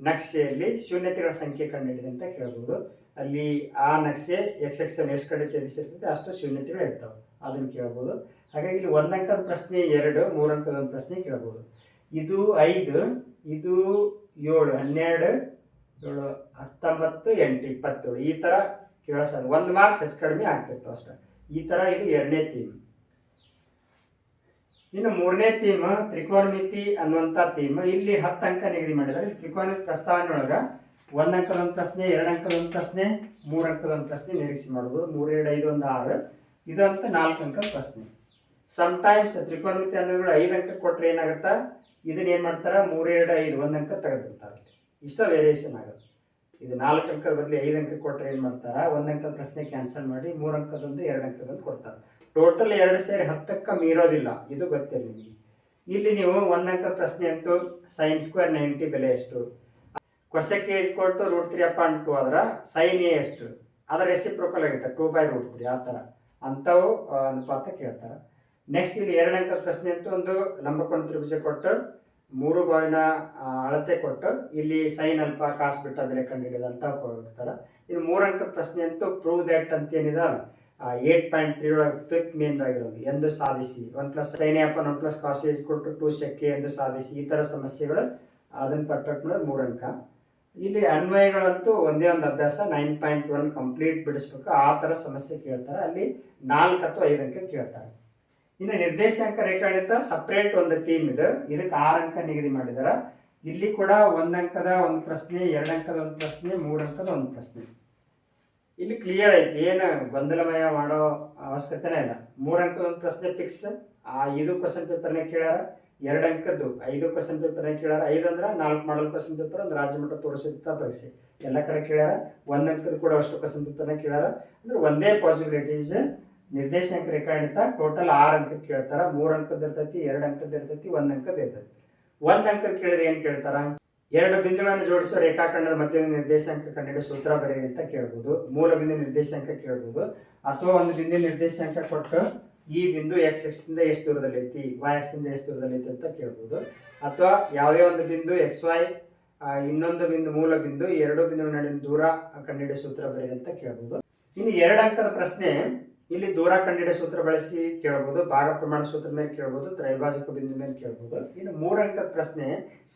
ನಕ್ಷೆಯಲ್ಲಿ ಶೂನ್ಯತೆಗಳ ಸಂಖ್ಯೆ ಕಂಡುಹಿಡಿದೆ ಅಂತ ಕೇಳ್ಬೋದು. ಅಲ್ಲಿ ಆ ನಕ್ಷೆ ಎಕ್ಸ್ ಎಕ್ಸ್ ಎಷ್ಟು ಕಡೆ ಚಲಿಸಿರ್ತದೆ ಅಷ್ಟು ಶೂನ್ಯತೆಗಳು ಇರ್ತಾವೆ. ಅದನ್ನು ಕೇಳ್ಬೋದು. ಹಾಗಾಗಿ ಇಲ್ಲಿ ಒಂದು ಅಂಕದ ಪ್ರಶ್ನೆ ಎರಡು, ಮೂರಂಕದ ಒಂದು ಪ್ರಶ್ನೆ ಕೇಳ್ಬೋದು ಇದು ಐದು, ಇದು ಏಳು, ಹನ್ನೆರಡು, ಏಳು, ಹತ್ತೊಂಬತ್ತು, ಎಂಟು, ಇಪ್ಪತ್ತೇಳು. ಈ ಥರ ಸಾಧ್ಯ ಒಂದು ಮಾರ್ಕ್ಸ್ ಹೆಚ್ಚು ಕಡಿಮೆ ಆಗ್ತಿತ್ತು ಅಷ್ಟೇ. ಈ ಥರ ಇದು ಎರಡನೇ ಥೀಮ್. ಇನ್ನು ಮೂರನೇ ಥೀಮ್, ತ್ರಿಕೋನಮಿತಿ ಅನ್ನುವಂಥ ಥೀಮ್. ಇಲ್ಲಿ ಹತ್ತು ಅಂಕ ನಿಗದಿ ಮಾಡಿದ್ದಾರೆ. ತ್ರಿಕೋನ ಪ್ರಸ್ತಾವನೆ ಒಳಗೆ ಒಂದು ಅಂಕದ ಒಂದು ಪ್ರಶ್ನೆ, ಎರಡು ಅಂಕದ ಒಂದು ಪ್ರಶ್ನೆ, ಮೂರು ಅಂಕದ ಒಂದು ಪ್ರಶ್ನೆ ನಿರೀಕ್ಷೆ ಮಾಡ್ಬೋದು ಮೂರು, ಎರಡು, ಐದು, ಒಂದು, ಆರು. ಇದಂತ ನಾಲ್ಕು ಅಂಕದ ಪ್ರಶ್ನೆ. ಸಮ್ಟೈಮ್ಸ್ ತ್ರಿಕೋನಮಿತಿ ಅನ್ನೋಗಳು ಐದು ಅಂಕ ಕೊಟ್ಟರೆ ಏನಾಗುತ್ತೆ? ಇದನ್ನ ಏನು ಮಾಡ್ತಾರೆ? ಮೂರೆರಡು ಐದು, ಒಂದು ಅಂಕ ತೆಗೆದುಬಿಡ್ತಾರೆ ಇಷ್ಟ ವೇರಿಯೇಷನ್ ಆಗುತ್ತೆ. ಇದು ನಾಲ್ಕು ಅಂಕದ ಬದಲು ಐದು ಅಂಕ ಕೊಟ್ಟರೆ ಏನು ಮಾಡ್ತಾರೆ? ಒಂದು ಅಂಕದ ಪ್ರಶ್ನೆ ಕ್ಯಾನ್ಸಲ್ ಮಾಡಿ ಮೂರು ಅಂಕದೊಂದು ಎರಡು ಅಂಕದೊಂದು ಕೊಡ್ತಾರೆ. ಟೋಟಲ್ ಎರಡು ಸೇರಿ ಹತ್ತಕ್ಕ ಮೀರೋದಿಲ್ಲ. ಇದು ಗೊತ್ತಿಲ್ಲ ನಿಮಗೆ. ಇಲ್ಲಿ ನೀವು ಒಂದು ಅಂಕದ ಪ್ರಶ್ನೆ ಅಂತೂ ಸೈನ್ ಸ್ಕ್ವೇರ್ ನೈಂಟಿ ಬೆಲೆ ಎಷ್ಟು? ಕೊಸಕ್ಕೆ ಈಸ್ ಕೊಟ್ಟು ರೂಟ್ ತ್ರೀ ಅಪಾಯಿಂಟ್ ಟು ಆದ್ರೆ ಸೈನ್ ಎ ಎಷ್ಟು? ಅದರ ರೆಸಿಪ್ರೋಕಲ್ ಆಗುತ್ತೆ ಟೂ ಬೈ ರೂಟ್ ತ್ರೀ ಆ ಥರ. ಅಂಥವು ಅನುಪಾತ ಕೇಳ್ತಾರೆ. ನೆಕ್ಸ್ಟ್ ಇಲ್ಲಿ ಎರಡನೇ ಪ್ರಶ್ನೆ ಅಂತೂ ಒಂದು ಲಂಬಕೋನ ತ್ರಿಭುಜ ಕೊಟ್ಟು, ಮೂರು ಬಾಯಿನ ಅಳತೆ ಕೊಟ್ಟು, ಇಲ್ಲಿ ಸೈನ್ ಅಲ್ಪ ಕಾಸ್ ಬಿಟ್ಟ ಬೆಲೆ ಕಂಡುಹಿಡಿದ ಅಂತ ಇನ್ನು ಅಂಕದ ಪ್ರಶ್ನೆ ಅಂತೂ ಪ್ರೂವ್ ದಟ್ ಅಂತ ಏನಿದೆ ಏಟ್ ಪಾಯಿಂಟ್ ತ್ರೀ ಒಳಗೆ ಕ್ವಿಕ್ ಮೇನ್ ಆಗಿರೋದು, ಎಂದು ಸಾಧಿಸಿ. ಒನ್ ಪ್ಲಸ್ ಸೈನ್ ಆ್ಯಪ್ ಒನ್ ಪ್ಲಸ್ ಕಾಸ್ ಈಸ್ ಕೊಟ್ಟು ಟೂ ಸೆಕೆ ಎಂದು ಸಾಧಿಸಿ. ಈ ಥರ ಸಮಸ್ಯೆಗಳು ಅದನ್ನು ಪರ್ಫೆಕ್ಟ್ ಮಾಡೋದು ಮೂರಂಕ ಇಲ್ಲಿ ಅನ್ವಯಗಳಂತೂ ಒಂದೇ ಒಂದು ಅಭ್ಯಾಸ ನೈನ್ ಪಾಯಿಂಟ್ ಒನ್ ಕಂಪ್ಲೀಟ್ ಬಿಡಿಸ್ಬೇಕು. ಆ ಥರ ಸಮಸ್ಯೆ ಕೇಳ್ತಾರೆ. ಅಲ್ಲಿ ನಾಲ್ಕು ಅಥವಾ ಐದು ಅಂಕ ಕೇಳ್ತಾರೆ. ಇನ್ನು ನಿರ್ದೇಶಾಂಕ ರೇಖಾಡಿತ ಸಪ್ರೇಟ್ ಒಂದು ಟೀಮ್ ಇದು. ಇದಕ್ಕೆ ಆರು ಅಂಕ ನಿಗದಿ ಮಾಡಿದಾರೆ. ಇಲ್ಲಿ ಕೂಡ ಒಂದಂಕದ ಒಂದು ಪ್ರಶ್ನೆ, ಎರಡು ಅಂಕದ ಒಂದು ಪ್ರಶ್ನೆ, ಮೂರು ಅಂಕದ ಒಂದು ಪ್ರಶ್ನೆ. ಇಲ್ಲಿ ಕ್ಲಿಯರ್ ಐತಿ. ಏನು ಗೊಂದಲಮಯ ಮಾಡೋ ಅವಶ್ಯಕತೆನೇ ಇಲ್ಲ. ಮೂರು ಅಂಕದ ಒಂದು ಪ್ರಶ್ನೆ ಫಿಕ್ಸ್ ಆ ಐದು ಕ್ವಶನ್ ಪೇಪರ್ನೇ ಕೇಳ್ಯಾರ. ಎರಡು ಅಂಕದ್ದು ಐದು ಕ್ವಶನ್ ಪೇಪರ್ನೇ ಕೇಳ್ಯಾರ. ಐದು ಅಂದ್ರೆ ನಾಲ್ಕು ಮಾಡಲ್ ಕ್ವಶನ್ ಪೇಪರ್ ಒಂದು ರಾಜ್ಯ ಮಟ್ಟ ತೋರಿಸಿದ ಎಲ್ಲ ಕಡೆ ಕೇಳ್ಯಾರ. ಒಂದು ಅಂಕದ ಕೂಡ ಅಷ್ಟು ಕ್ವಶನ್ ಪೇಪರ್ನೇ ಕೇಳ್ಯಾರ. ಅಂದ್ರೆ ಒಂದೇ ಪಾಸಿಬಿಲಿಟೀಸ್ ನಿರ್ದೇಶಾಂಕ ರೇಖಾಣಿತ ಟೋಟಲ್ ಆರು ಅಂಕ ಕೇಳ್ತಾರ, ಮೂರು ಅಂಕದ ಇರ್ತೈತಿ, ಎರಡು ಅಂಕದ ಇರ್ತೈತಿ, ಒಂದು ಅಂಕದ ಇರ್ತೈತಿ. ಒಂದು ಅಂಕದ ಕೇಳಿದ್ರೆ ಏನು ಕೇಳ್ತಾರ? ಎರಡು ಬಿಂದುಗಳನ್ನು ಜೋಡಿಸೋ ರೇಖಾಖಂಡದ ಮಧ್ಯದ ನಿರ್ದೇಶಾಂಕ ಕಂಡುಹಿಡಿದು ಸೂತ್ರ ಬರೆಯಿರಿ ಅಂತ ಕೇಳ್ಬೋದು. ಮೂಲ ಬಿಂದು ನಿರ್ದೇಶಾಂಕ ಕೇಳ್ಬೋದು. ಅಥವಾ ಒಂದು ಬಿಂದು ನಿರ್ದೇಶಾಂಕ ಕೊಟ್ಟು ಈ ಬಿಂದು ಎಕ್ಸ್ ಎಕ್ಸ್ ಇಂದ ಎಷ್ಟು ದೂರದಲ್ಲಿ ಐತಿ ವೈ ಎಕ್ಸ್ ಇಂದ ಎಷ್ಟು ದೂರದಲ್ಲಿ ಐತಿ ಅಂತ ಕೇಳ್ಬೋದು. ಅಥವಾ ಯಾವುದೇ ಒಂದು ಬಿಂದು ಎಕ್ಸ್ ವೈ ಇನ್ನೊಂದು ಬಿಂದು ಮೂಲ ಬಿಂದು ಎರಡು ಬಿಂದುಗಳ ನಡುವಿನ ದೂರ ಕಂಡಿಡ ಸೂತ್ರ ಬರೆಯಿರಿ ಅಂತ ಕೇಳ್ಬೋದು. ಇನ್ನು ಎರಡು ಅಂಕದ ಪ್ರಶ್ನೆ ಇಲ್ಲಿ ದೂರ ಕಂಡಿಡ ಸೂತ್ರ ಬಳಸಿ ಕೇಳಬಹುದು ಭಾಗ ಪ್ರಮಾಣ ಸೂತ್ರ ಮೇಲೆ ಕೇಳಬಹುದು ತ್ರೈಭಾಜಿಕ ಬಿಂದು ಮೇಲೆ ಕೇಳಬಹುದು ಇನ್ನು ಮೂರು ಅಂಕದ ಪ್ರಶ್ನೆ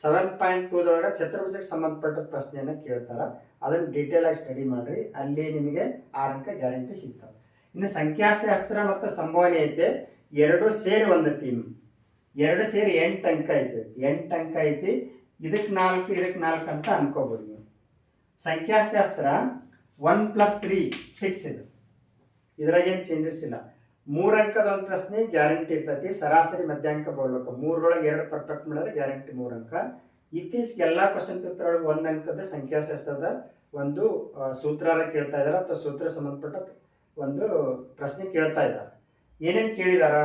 ಸೆವೆನ್ ಪಾಯಿಂಟ್ ಟೂದೊಳಗೆ ಚತುರ್ಭುಜಕ್ಕೆ ಸಂಬಂಧಪಟ್ಟ ಪ್ರಶ್ನೆಯನ್ನು ಕೇಳ್ತಾರ. ಅದನ್ನು ಡೀಟೇಲ್ ಆಗಿ ಸ್ಟಡಿ ಮಾಡ್ರಿ. ಅಲ್ಲಿ ನಿಮಗೆ ಆರು ಅಂಕ ಗ್ಯಾರಂಟಿ ಸಿಗ್ತವೆ. ಇನ್ನು ಸಂಖ್ಯಾಶಾಸ್ತ್ರ ಮತ್ತು ಸಂಭವನೀಯತೆ ಎರಡು ಸೇರಿ ಒಂದು ಥೀಮ್ ಎರಡು ಸೇರಿ ಎಂಟು ಅಂಕ ಐತಿ. ಎಂಟು ಅಂಕ ಐತಿ. ಇದಕ್ಕೆ ನಾಲ್ಕು ಇದಕ್ಕೆ ನಾಲ್ಕು ಅಂತ ಅನ್ಕೋಬಹುದು ನೀವು. ಸಂಖ್ಯಾಶಾಸ್ತ್ರ ಒನ್ ಪ್ಲಸ್ ತ್ರೀ ಫಿಕ್ಸ್ ಇದು ಇದ್ರಾಗ ಏನು ಚೇಂಜಸ್ ಇಲ್ಲ. ಮೂರು ಅಂಕದ ಒಂದು ಪ್ರಶ್ನೆ ಗ್ಯಾರಂಟಿ ಇರ್ತೈತಿ, ಸರಾಸರಿ ಮಧ್ಯಾಂಕ ಬರ್ಬೇಕು ಮೂರರೊಳಗೆ ಎರಡು ಪರ್ಫೆಕ್ಟ್ ಮಾಡಿದ್ರೆ ಗ್ಯಾರಂಟಿ ಮೂರು ಅಂಕ. ಇತ್ತೀಚೆಗೆ ಎಲ್ಲ ಕ್ವಶನ್ ಪೇಪರ್ ಒಳಗೆ ಒಂದು ಅಂಕದ ಸಂಖ್ಯಾಶಾಸ್ತ್ರದ ಒಂದು ಸೂತ್ರ ಕೇಳ್ತಾ ಇದ್ದಾರೆ ಅಥವಾ ಸೂತ್ರ ಸಂಬಂಧಪಟ್ಟ ಒಂದು ಪ್ರಶ್ನೆ ಕೇಳ್ತಾ ಇದ್ದಾರೆ ಏನೇನು ಕೇಳಿದಾರ?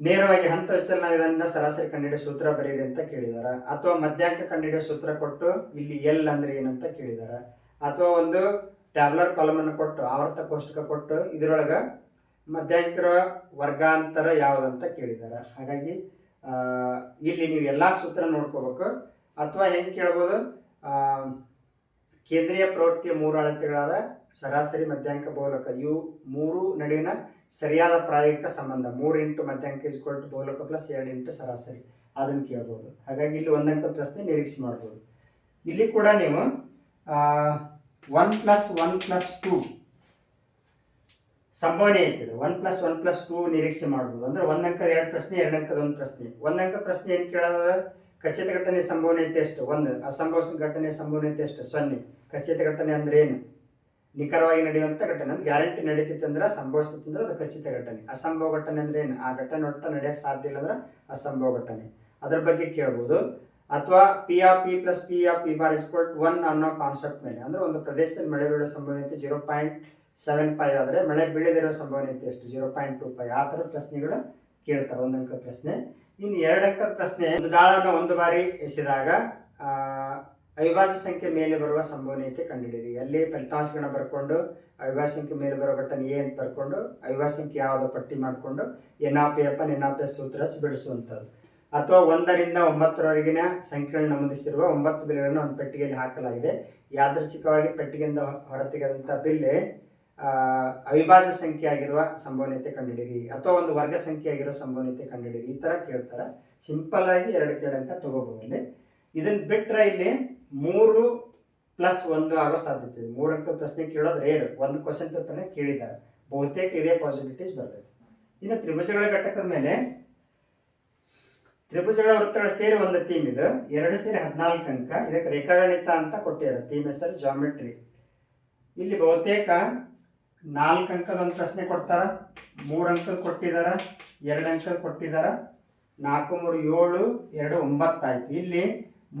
ನೇರವಾಗಿ ಹಂತ ವಿಚಲನ ಸರಾಸರಿ ಕಂಡುಹಿಡಿಯೋ ಸೂತ್ರ ಬರೀರಿ ಅಂತ ಕೇಳಿದಾರ. ಅಥವಾ ಮಧ್ಯಾಂಕ ಕಂಡುಹಿಡಿಯೋ ಸೂತ್ರ ಕೊಟ್ಟು ಇಲ್ಲಿ ಎಲ್ ಅಂದ್ರೆ ಏನಂತ ಕೇಳಿದಾರ. ಅಥವಾ ಒಂದು ಟ್ಯಾಬ್ಲರ್ ಕಾಲಮ್ ಅನ್ನು ಕೊಟ್ಟು ಆವರ್ತ ಕೋಷ್ಟಕ ಕೊಟ್ಟು, ಇದರೊಳಗ ಮಧ್ಯಾಂಕರ ವರ್ಗಾಂತರ ಯಾವುದಂತ ಕೇಳಿದ್ದಾರೆ. ಹಾಗಾಗಿ ಇಲ್ಲಿ ನೀವು ಎಲ್ಲಾ ಸೂತ್ರ ನೋಡ್ಕೋಬೇಕು. ಅಥವಾ ಹೆಂಗೆ ಕೇಳ್ಬೋದು? ಕೇಂದ್ರೀಯ ಪ್ರವೃತ್ತಿಯ ಮೂರು ಅಳತೆಗಳಾದ ಸರಾಸರಿ ಮಧ್ಯಾಂಕ ಬಹುಲಕ. ಇವು ಮೂರು ನಡುವಿನ ಸರಿಯಾದ ಪ್ರಾಯೋಗಿಕ ಸಂಬಂಧ. ಮೂರು ಇಂಟು ಮಧ್ಯಾಂಕ ಇಸ್ಕೊಲ್ ಟು ಬಹುಲಕ ಪ್ಲಸ್ ಎರಡು ಇಂಟು ಸರಾಸರಿ. ಅದನ್ನು ಕೇಳ್ಬೋದು. ಹಾಗಾಗಿ ಇಲ್ಲಿ ಒಂದಂಕ ಪ್ರಶ್ನೆ ನಿರೀಕ್ಷೆ ಮಾಡ್ಬೋದು. ಇಲ್ಲಿ ಕೂಡ ನೀವು one plus one plus two ಸಂಭಾವನೆ ಐತಿದೆ one plus one plus two ನಿರೀಕ್ಷೆ ಮಾಡ್ಬೋದು. ಅಂದ್ರೆ ಒಂದ್ ಅಂಕದ ಎರಡು ಪ್ರಶ್ನೆ, ಎರಡು ಅಂಕದ ಒಂದು ಪ್ರಶ್ನೆ. ಒಂದ್ ಅಂಕ ಪ್ರಶ್ನೆ ಏನು ಕೇಳೋದ? ಖಚಿತ ಘಟನೆ ಸಂಭವನೀಯತೆ ಎಷ್ಟು? ಒಂದು. ಅಸಂಭವಿಸಿದ ಘಟನೆ ಸಂಭವನೀಯತೆ ಎಷ್ಟು? ಸೊನ್ನೆ. ಖಚಿತ ಘಟನೆ ಅಂದ್ರೆ ಏನು? ನಿಖರವಾಗಿ ನಡೆಯುವಂತ ಘಟನೆ. ಗ್ಯಾರಂಟಿ ನಡೀತೈತೆ ಅಂದ್ರೆ ಸಂಭವಿಸ್ತಂದ್ರೆ ಅದು ಖಚಿತ ಘಟನೆ. ಅಸಂಭವ ಘಟನೆ ಅಂದ್ರೆ ಏನು? ಆ ಘಟನೆ ಒಟ್ಟ ನಡೆಯಕ್ಕೆ ಸಾಧ್ಯ ಇಲ್ಲ ಅಂದ್ರೆ ಅಸಂಭವ ಘಟನೆ. ಅದ್ರ ಬಗ್ಗೆ ಕೇಳ್ಬೋದು. ಅಥವಾ P of P plus P of P bar is equal one ಅನ್ನೋ ಕಾನ್ಸೆಪ್ಟ್ ಮೇಲೆ. ಅಂದ್ರೆ ಒಂದು ಪ್ರದೇಶದಲ್ಲಿ ಮಳೆ ಬೀಳೋ ಸಂಭವನೀಯತೆ ಜೀರೋ ಪಾಯಿಂಟ್ ಸೆವೆನ್ ಫೈವ್ ಆದರೆ ಮಳೆ ಬೀಳದಿರೋ ಸಂಭವನೀಯತೆ ಎಷ್ಟು? ಜೀರೋ ಪಾಯಿಂಟ್ ಟು ಫೈವ್ ಆ ಥರದ ಪ್ರಶ್ನೆಗಳು ಕೇಳ್ತಾರೆ. ಒಂದು ಪ್ರಶ್ನೆ. ಇನ್ನು ಎರಡು ಪ್ರಶ್ನೆ, ಒಂದು ದಾಳವನ್ನು ಒಂದು ಬಾರಿ ಎಸೆದಾಗ ಅವಿಭಾಜ್ಯ ಸಂಖ್ಯೆ ಮೇಲೆ ಬರುವ ಸಂಭವನೀಯತೆ ಕಂಡುಹಿಡಿಯಿರಿ. ಅಲ್ಲಿ ಫಲಿತಾಂಶಗಳನ್ನ ಬರ್ಕೊಂಡು, ಅವಿಭಾಜ್ಯ ಸಂಖ್ಯೆ ಮೇಲೆ ಬರೋ ಘಟನೆ ಅಂತ ಬರ್ಕೊಂಡು, ಅವಿಭಾಜ್ಯ ಸಂಖ್ಯೆ ಯಾವುದೋ ಪಟ್ಟಿ ಮಾಡಿಕೊಂಡು N of N of S ಸೂತ್ರ ಬಿಡಿಸುವಂಥದ್ದು. ಅಥವಾ ಒಂದರಿಂದ ಒಂಬತ್ತರವರೆಗಿನ ಸಂಖ್ಯೆಗಳನ್ನು ನಮೂದಿಸಿರುವ ಒಂಬತ್ತು ಬಿಲ್ಗಳನ್ನು ಒಂದು ಪೆಟ್ಟಿಗೆಯಲ್ಲಿ ಹಾಕಲಾಗಿದೆ. ಯಾದೃಚ್ಛಿಕವಾಗಿ ಪೆಟ್ಟಿಗೆಯಿಂದ ಹೊರತೆಗೆದಂಥ ಬಿಲ್ ಆ, ಅವಿಭಾಜ್ಯ ಸಂಖ್ಯೆ ಆಗಿರುವ ಸಂಭವನೀಯತೆ ಕಂಡುಹಿಡಿಯಿರಿ ಅಥವಾ ಒಂದು ವರ್ಗ ಸಂಖ್ಯೆ ಆಗಿರೋ ಸಂಭವನೀಯತೆ ಕಂಡುಹಿಡಿಯಿರಿ. ಈ ಥರ ಕೇಳ್ತಾರೆ. ಸಿಂಪಲ್ ಆಗಿ ಎರಡು ಅಂತ ತಗೋಬಹುದು ಅಲ್ಲಿ ಇದನ್ನು ಬಿಟ್ಟರೆ ಇಲ್ಲಿ ಮೂರು ಪ್ಲಸ್ ಒಂದು ಆಗೋ ಸಾಧ್ಯತೆ ಇದೆ. ಮೂರು ಅಂಕದ ಪ್ರಶ್ನೆ ಕೇಳೋದು ರೇರ್ ಒಂದು ಕ್ವಶನ್ ಪೇಪರ್ನೇ ಕೇಳಿದ್ದಾರೆ. ಬಹುತೇಕ ಇದೇ ಪಾಸಿಬಿಲಿಟೀಸ್ ಬರ್ತದೆ. ಇನ್ನು ತ್ರಿಭುಜಗಳ ಘಟಕದ ಮೇಲೆ ತ್ರಿಭುಜಗಳ ವೃತ್ತಗಳ ಸೇರಿ ಒಂದು ಥೀಮ್ ಇದು. ಎರಡು ಸೇರಿ ಹದಿನಾಲ್ಕು ಅಂಕ. ಇದಕ್ಕೆ ರೇಖಾಗಣಿತ ಅಂತ ಕೊಟ್ಟಿದ್ದಾರೆ. ಥೀಮ್ ಹೆಸರು ಜಾಮೆಟ್ರಿ ಇಲ್ಲಿ ಬಹುತೇಕ ನಾಲ್ಕು ಅಂಕದ ಒಂದು ಪ್ರಶ್ನೆ ಕೊಡ್ತಾರ. ಮೂರು ಅಂಕದ ಕೊಟ್ಟಿದಾರ ಎರಡು ಅಂಕ ಕೊಟ್ಟಿದಾರ ನಾಲ್ಕು, ಮೂರು, ಏಳು, ಎರಡು, ಒಂಬತ್ತಾಯ್ತು. ಇಲ್ಲಿ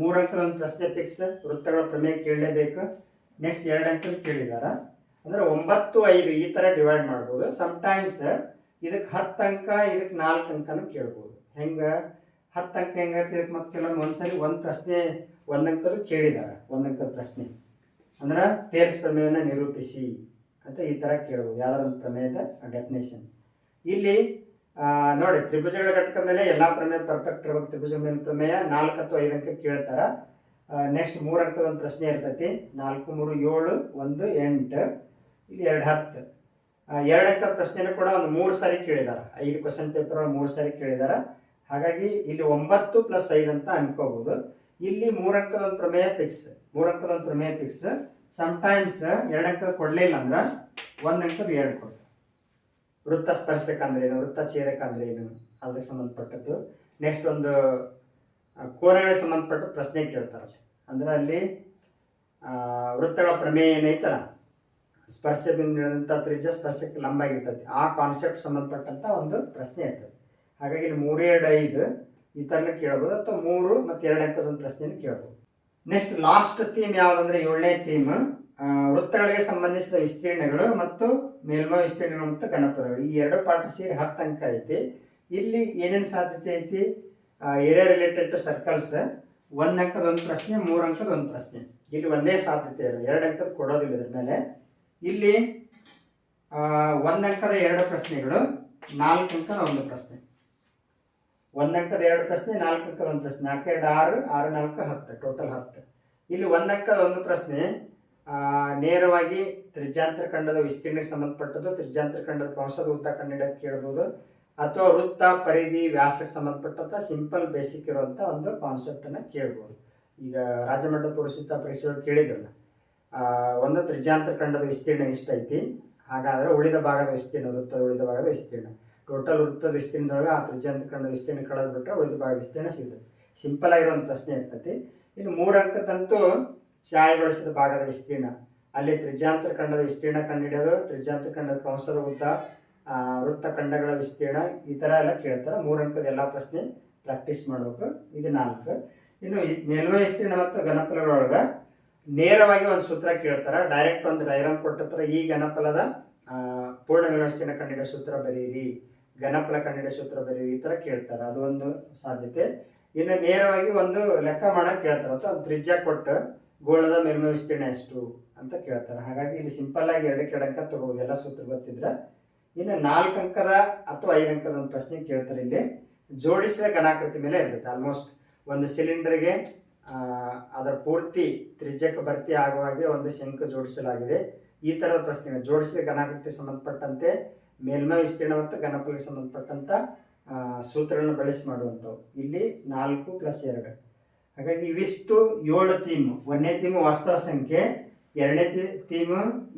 ಮೂರು ಅಂಕದ ಒಂದು ಪ್ರಶ್ನೆ ಫಿಕ್ಸ್ ವೃತ್ತಗಳ ಪ್ರಮೇಯ ಕೇಳಲೇಬೇಕು. ನೆಕ್ಸ್ಟ್ ಎರಡು ಅಂಕದ ಕೇಳಿದಾರ ಅಂದ್ರೆ ಒಂಬತ್ತು, ಐದು ಈ ಥರ ಡಿವೈಡ್ ಮಾಡ್ಬೋದು. ಸಮ್ಟೈಮ್ಸ್ ಇದಕ್ಕೆ ಹತ್ತು ಅಂಕ, ಇದಕ್ಕೆ ನಾಲ್ಕು ಅಂಕನೂ ಕೇಳ್ಬೋದು. ಹೆಂಗೆ? ಹತ್ತು ಅಂಕ ಹೆಂಗಾಗ್ತದೆ ಮತ್ತು ಕೆಲವೊಂದು ಒಂದ್ಸರಿ ಒಂದು ಪ್ರಶ್ನೆ ಒಂದಂಕದ ಅಂಕದ ಕೇಳಿದಾರೆ, ಒಂದು ಅಂಕದ ಪ್ರಶ್ನೆ. ಅಂದ್ರೆ ತೇರ್ಸ್ ಪ್ರಮೇಯವನ್ನು ನಿರೂಪಿಸಿ ಅಂತ ಈ ಥರ ಕೇಳ್ಬೋದು. ಯಾವ್ದಾರ ಒಂದು ಪ್ರಮೇಯದ ಡೆಫಿನೇಷನ್ ಇಲ್ಲಿ ನೋಡಿ, ತ್ರಿಭುಜಗಳ ಘಟಕದ ಮೇಲೆ ಎಲ್ಲ ಪ್ರಮೇಯ ಪರ್ಫೆಕ್ಟ್ ಇರ್ಬೇಕು. ತ್ರಿಭುಜ ಮೇಲೆ ಪ್ರಮೇಯ ನಾಲ್ಕು ಅಥವಾ ಐದು ಅಂಕ ಕೇಳ್ತಾರ. ನೆಕ್ಸ್ಟ್ ಮೂರು ಅಂಕದ ಒಂದು ಪ್ರಶ್ನೆ ಇರ್ತೈತಿ. ನಾಲ್ಕು, ಮೂರು, ಏಳು, ಒಂದು, ಎಂಟು, ಇಲ್ಲಿ ಎರಡು ಹತ್ತು. ಎರಡು ಅಂಕದ ಪ್ರಶ್ನೆನೂ ಕೂಡ ಒಂದು ಮೂರು ಸಾರಿ ಕೇಳಿದಾರ. ಐದು ಕ್ವಶನ್ ಪೇಪರ್ ಮೂರು ಸಾರಿ ಕೇಳಿದಾರ. ಹಾಗಾಗಿ ಇಲ್ಲಿ ಒಂಬತ್ತು ಪ್ಲಸ್ ಐದು ಅಂತ ಅನ್ಕೋಬಹುದು ಇಲ್ಲಿ ಮೂರಂಕದ ಪ್ರಮೇಯ ಫಿಕ್ಸ್ ಮೂರಂಕದ ಒಂದು ಪ್ರಮೇಯ ಫಿಕ್ಸ್ ಸಮಟೈಮ್ಸ್ ಎರಡು ಕೊಡ್ಲಿಲ್ಲ ಅಂದ್ರೆ ಒಂದು ಎರಡು ಕೊಡ್ತಾರೆ. ವೃತ್ತ ಸ್ಪರ್ಶಕ ಅಂದ್ರೆ ಏನು, ವೃತ್ತ ಛೇದಕ ಅಂದ್ರೆ ಏನು ಅದಕ್ಕೆ ಸಂಬಂಧಪಟ್ಟದ್ದು. ನೆಕ್ಸ್ಟ್ ಒಂದು ಕೋನಗಳಿಗೆ ಸಂಬಂಧಪಟ್ಟ ಪ್ರಶ್ನೆ ಕೇಳ್ತಾರೆ. ಅಂದ್ರೆ ಅಲ್ಲಿ ವೃತ್ತಗಳ ಪ್ರಮೇಯ ಏನೈತಲ್ಲ ಸ್ಪರ್ಶದಿಂದ ತ್ರಿಜ್ಯ ಸ್ಪರ್ಶಕ್ಕೆ ಲಂಬ ಆಗಿರ್ತೈತಿ. ಆ ಕಾನ್ಸೆಪ್ಟ್ ಸಂಬಂಧಪಟ್ಟಂತ ಒಂದು ಪ್ರಶ್ನೆ ಇರ್ತದೆ. ಹಾಗಾಗಿ ಇಲ್ಲಿ ಮೂರು ಎರಡು ಐದು. ಈ ಥರನ ಕೇಳ್ಬೋದು. ಅಥವಾ ಮೂರು ಮತ್ತು ಎರಡು ಅಂಕದ ಒಂದು ಪ್ರಶ್ನೆಯನ್ನು ಕೇಳ್ಬೋದು. ನೆಕ್ಸ್ಟ್ ಲಾಸ್ಟ್ ಥೀಮ್ ಯಾವುದಂದ್ರೆ ಏಳನೇ ಥೀಮ್ ವೃತ್ತಗಳಿಗೆ ಸಂಬಂಧಿಸಿದ ವಿಸ್ತೀರ್ಣಗಳು ಮತ್ತು ಮೇಲ್ಮೈ ವಿಸ್ತೀರ್ಣಗಳು ಮತ್ತು ಘನಪದಗಳು. ಈ ಎರಡು ಪಾಠ ಸೇರಿ ಹತ್ತು ಅಂಕ ಐತಿ. ಇಲ್ಲಿ ಏನೇನು ಸಾಧ್ಯತೆ ಐತಿ? ಏರಿಯಾ ರಿಲೇಟೆಡ್ ಟು ಸರ್ಕಲ್ಸ್ ಒಂದು ಅಂಕದ ಒಂದು ಪ್ರಶ್ನೆ, ಮೂರು ಅಂಕದ ಒಂದು ಪ್ರಶ್ನೆ. ಇಲ್ಲಿ ಒಂದೇ ಸಾಧ್ಯತೆ ಇದೆ. ಎರಡು ಅಂಕದ ಕೊಡೋದಿಲ್ಲ ಇದ್ರ ಮೇಲೆ. ಇಲ್ಲಿ ಒಂದು ಅಂಕದ ಎರಡು ಪ್ರಶ್ನೆಗಳು, ನಾಲ್ಕು ಅಂಕದ ಒಂದು ಪ್ರಶ್ನೆ. ಒಂದು ಅಂಕದ ಎರಡು ಪ್ರಶ್ನೆ ನಾಲ್ಕು ಅಂಕದ ಒಂದು ಪ್ರಶ್ನೆ. ನಾಲ್ಕು ಎರಡು ಆರು ಆರು ನಾಲ್ಕು ಹತ್ತು ಟೋಟಲ್ ಹತ್ತು. ಇಲ್ಲಿ ಒಂದಕ್ಕದ ಒಂದು ಪ್ರಶ್ನೆ ನೇರವಾಗಿ ತ್ರಿಜ್ಯಾಂತರ ಖಂಡದ ವಿಸ್ತೀರ್ಣಕ್ಕೆ ಸಂಬಂಧಪಟ್ಟದ್ದು, ತ್ರಿಜ್ಯಾಂತರ ಖಂಡದ ಕಂಸದ ಉದ್ದ ಕಂಡಿಡಕ್ಕೆ ಕೇಳ್ಬೋದು. ಅಥವಾ ವೃತ್ತ ಪರಿಧಿ ವ್ಯಾಸಕ್ಕೆ ಸಂಬಂಧಪಟ್ಟಂಥ ಸಿಂಪಲ್ ಬೇಸಿಕ್ ಇರುವಂಥ ಒಂದು ಕಾನ್ಸೆಪ್ಟ್ ಅನ್ನ ಕೇಳ್ಬೋದು. ಈಗ ರಾಜಮಂಡ ಪುರುಷಿತ ಪರೀಕ್ಷೆಗಳು ಕೇಳಿದ್ರಲ್ಲ ಒಂದು ತ್ರಿಜಾಂತರ ಖಂಡದ ವಿಸ್ತೀರ್ಣ ಇಷ್ಟೈತಿ ಹಾಗಾದ್ರೆ ಉಳಿದ ಭಾಗದ ವಿಸ್ತೀರ್ಣ, ವೃತ್ತದ ಉಳಿದ ಭಾಗದ ವಿಸ್ತೀರ್ಣ. ಟೋಟಲ್ ವೃತ್ತದ ವಿಸ್ತೀರ್ಣದೊಳಗೆ ಆ ತ್ರಿಜ್ಯಾಂತರ ಕಂಡ ವಿಸ್ತೀರ್ಣ ಕಳೆದು ಬಿಟ್ಟರೆ ಉಳಿದ ಭಾಗ ವಿಸ್ತೀರ್ಣ ಸಿಗ್ತದೆ. ಸಿಂಪಲ್ ಆಗಿರೋ ಒಂದು ಪ್ರಶ್ನೆ ಇರ್ತೈತಿ ಇನ್ನು ಮೂರು ಅಂಕದಂತೂ ಛಾಯೆಗೊಳಿಸಿದ ಭಾಗದ ವಿಸ್ತೀರ್ಣ ಅಲ್ಲಿ ತ್ರಿಜ್ಯಾಂತರ ಖಂಡದ ವಿಸ್ತೀರ್ಣ ಕಂಡುಹಿಡಿಯೋದು? ತ್ರಿಜ್ಯಾಂತರ ಖಂಡದ ಕಂಸದ ಉದ್ದ ವೃತ್ತ ಖಂಡಗಳ ವಿಸ್ತೀರ್ಣ, ಈ ಥರ ಎಲ್ಲ ಕೇಳ್ತಾರೆ. ಮೂರು ಅಂಕದ ಎಲ್ಲ ಪ್ರಶ್ನೆ ಪ್ರಾಕ್ಟೀಸ್ ಮಾಡಬೇಕು. ಇದು ನಾಲ್ಕು. ಇನ್ನು ಮೇಲ್ಮೈ ವಿಸ್ತೀರ್ಣ ಮತ್ತು ಘನಫಲಗಳೊಳಗೆ ನೇರವಾಗಿ ಒಂದು ಸೂತ್ರ ಕೇಳ್ತಾರೆ. ಡೈರೆಕ್ಟ್ ಒಂದು ಡೈಗ್ರಾಮ್ ಕೊಟ್ಟಿರ್ತಾರೆ. ಈ ಘನಫಲದ ಪೂರ್ಣ ವಿಲೋಸ್ತಿನ ಕಂಡಿಡಿಯೋ ಸೂತ್ರ ಬರೀರಿ ಘನಫಲ ಕನ್ನಡ ಸೂತ್ರ ಬರೆಯುವ ಈ ಥರ ಕೇಳ್ತಾರೆ. ಅದು ಒಂದು ಸಾಧ್ಯತೆ. ಇನ್ನು ನೇರವಾಗಿ ಒಂದು ಲೆಕ್ಕ ಮಾಡಕ್ಕೆ ಕೇಳ್ತಾರೆ. ಅಥವಾ ತ್ರಿಜ್ಯ ಕೊಟ್ಟು ಗೋಳದ ಮೇಲ್ಮೈ ವಿಸ್ತೀರ್ಣ ಎಷ್ಟು ಅಂತ ಕೇಳ್ತಾರೆ. ಹಾಗಾಗಿ ಇಲ್ಲಿ ಸಿಂಪಲ್ ಆಗಿ ಎರಡು ಅಂಕ ತಗೋಬೋದು. ಎಲ್ಲ ಸೂತ್ರ ಗೊತ್ತಿದ್ರೆ. ಇನ್ನು ನಾಲ್ಕು ಅಂಕದ ಅಥವಾ ಐದು ಅಂಕದ ಒಂದು ಪ್ರಶ್ನೆ ಕೇಳ್ತಾರೆ ಇಲ್ಲಿ. ಜೋಡಿಸಿದ ಘನಾಕೃತಿ ಮೇಲೆ ಇರುತ್ತೆ. ಆಲ್ಮೋಸ್ಟ್ ಒಂದು ಸಿಲಿಂಡರ್ಗೆ ಅದರ ಪೂರ್ತಿ ತ್ರಿಜ್ಯಕ್ಕೆ ಭರ್ತಿ ಆಗುವ ಹಾಗೆ ಒಂದು ಶಂಕು ಜೋಡಿಸಲಾಗಿದೆ. ಈ ಥರದ ಪ್ರಶ್ನೆ. ಜೋಡಿಸಿದ ಘನಾಕೃತಿ ಸಂಬಂಧಪಟ್ಟಂತೆ ಮೇಲ್ಮೈ ವಿಸ್ತೀರ್ಣ ಮತ್ತು ಆ, ಸೂತ್ರಗಳನ್ನು ಬಳಸಿ ಮಾಡುವಂಥವು. ಇಲ್ಲಿ ನಾಲ್ಕು ಪ್ಲಸ್ ಎರಡು. ಹಾಗಾಗಿ ಇವಿಷ್ಟು ಏಳು ಥೀಮ್ ಒಂದನೇ ಥೀಮ್ ವಾಸ್ತವ ಸಂಖ್ಯೆ ಎರಡನೇ ಥೀಮ್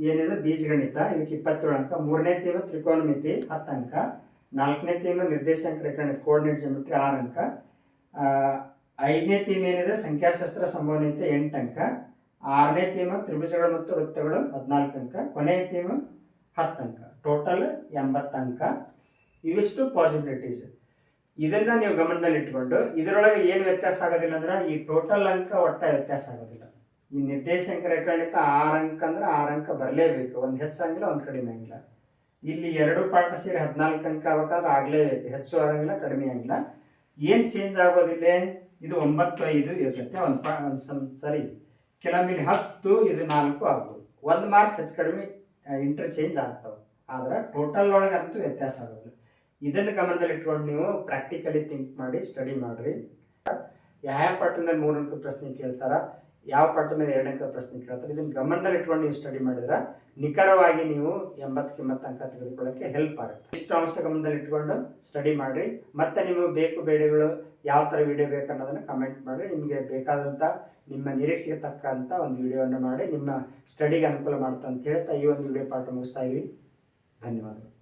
ಏನಿದೆ? ಬೀಜಗಣಿತ. ಇದಕ್ಕೆ ಇಪ್ಪತ್ತೇಳು ಅಂಕ. ಮೂರನೇ ಥೀಮ್ ತ್ರಿಕೋನಮಿತಿ ಹತ್ತು ಅಂಕ. ನಾಲ್ಕನೇ ಥೀಮ್ ನಿರ್ದೇಶಾಂಕ ರೇಖಾಗಣಿತ ಕೋಆರ್ಡಿನೇಟ್ ಜಮೆಟ್ರಿ ಆರು ಅಂಕ. ಐದನೇ ಥೀಮ್ ಏನಿದೆ? ಸಂಖ್ಯಾಶಾಸ್ತ್ರ ಸಂಭವನೀಯತೆ ಎಂಟು ಅಂಕ. ಆರನೇ ಥೀಮ್ ತ್ರಿಭುಜಗಳು ಮತ್ತು ವೃತ್ತಗಳು ಹದಿನಾಲ್ಕು ಅಂಕ. ಕೊನೆಯ ಥೀಮ್ ಹತ್ತು ಅಂಕ. ಟೋಟಲ್ ಎಂಬತ್ತು ಅಂಕ. ಇವಿಷ್ಟು ಪಾಸಿಬಿಲಿಟೀಸ್ ಇದನ್ನ ನೀವು ಗಮನದಲ್ಲಿ ಇಟ್ಕೊಂಡು ಇದರೊಳಗೆ ಏನು ವ್ಯತ್ಯಾಸ ಆಗೋದಿಲ್ಲ ಅಂದ್ರೆ ಈ ಟೋಟಲ್ ಅಂಕ ಒಟ್ಟ ವ್ಯತ್ಯಾಸ ಆಗೋದಿಲ್ಲ. ಈ ನಿರ್ದೇಶಾಂಕ ರೇಖಾಣಿತ ಆರು ಅಂಕ ಅಂದ್ರೆ ಆರು ಅಂಕ ಬರಲೇಬೇಕು. ಒಂದು ಹೆಚ್ಚಾಗಿಲ್ಲ ಒಂದು ಕಡಿಮೆ ಆಗಿಲ್ಲ. ಇಲ್ಲಿ ಎರಡು ಪಾಠ ಸೇರಿ ಹದಿನಾಲ್ಕು ಅಂಕ ಆಗ್ಬೇಕಾದ್ರೆ ಆಗಲೇಬೇಕು. ಹೆಚ್ಚು ಆಗಂಗಿಲ್ಲ, ಕಡಿಮೆ ಆಗಿಲ್ಲ. ಏನು ಚೇಂಜ್ ಆಗೋದಿಲ್ಲ ಇದು ಒಂಬತ್ತು ಐದು ಇರ್ತೈತೆ. ಒಂದು ಪಾ ಒಂದು ಸರಿ. ಕೆಲವೊಮ್ಮೆ ಹತ್ತು, ಇದು ನಾಲ್ಕು ಆಗ್ಬೋದು. ಒಂದು ಮಾರ್ಕ್ಸ್ ಹೆಚ್ಚು ಕಡಿಮೆ ಇಂಟರ್ಚೇಂಜ್ ಆಗ್ತಾವೆ. ಆದ್ರೆ ಟೋಟಲ್ ಒಳಗೆ ಅಂತೂ ವ್ಯತ್ಯಾಸ ಆಗೋದಿಲ್ಲ ಇದನ್ನು ಗಮನದಲ್ಲಿ ಇಟ್ಕೊಂಡು ನೀವು ಪ್ರಾಕ್ಟಿಕಲಿ ಥಿಂಕ್ ಮಾಡಿ ಸ್ಟಡಿ ಮಾಡ್ರಿ. ಯಾವ ಯಾವ ಮೇಲೆ ಮೂರಂಕ ಪ್ರಶ್ನೆ ಕೇಳ್ತಾರ, ಯಾವ ಪಾಠದಲ್ಲಿ ಮೇಲೆ ಎರಡು ಪ್ರಶ್ನೆ ಕೇಳ್ತಾರೆ, ಇದನ್ನ ಗಮನದಲ್ಲಿ ಇಟ್ಕೊಂಡು ನೀವು ಸ್ಟಡಿ ಮಾಡಿದ್ರೆ ನಿಖರವಾಗಿ ನೀವು ಎಂಬತ್ತಕ್ಕೆ ಎಂಬತ್ತು ಅಂಕ ತೆಗೆದುಕೊಳ್ಳೋಕೆ ಹೆಲ್ಪ್ ಆಗುತ್ತೆ. ಇಷ್ಟು ಅಂಶ ಗಮನದಲ್ಲಿ ಇಟ್ಕೊಂಡು ಸ್ಟಡಿ ಮಾಡ್ರಿ. ಮತ್ತೆ ನಿಮಗೆ ಬೇಕು ಬೇಡಿಗಳು ಯಾವ ಥರ ವಿಡಿಯೋ ಬೇಕನ್ನೋದನ್ನು ಕಮೆಂಟ್ ಮಾಡಿರಿ. ನಿಮಗೆ ಬೇಕಾದಂಥ ನಿಮ್ಮ ನಿರೀಕ್ಷೆಗೆ ತಕ್ಕಂಥ ಒಂದು ವಿಡಿಯೋವನ್ನು ಮಾಡಿ, ನಿಮ್ಮ ಸ್ಟಡಿಗೆ ಅನುಕೂಲ ಮಾಡುತ್ತೆ ಅಂತ ಹೇಳ್ತಾ ಈ ಒಂದು ವಿಡಿಯೋ ಪಾಠ ಮುಗಿಸ್ತಾ ಇದ್ದೀವಿ 哎，你妈的！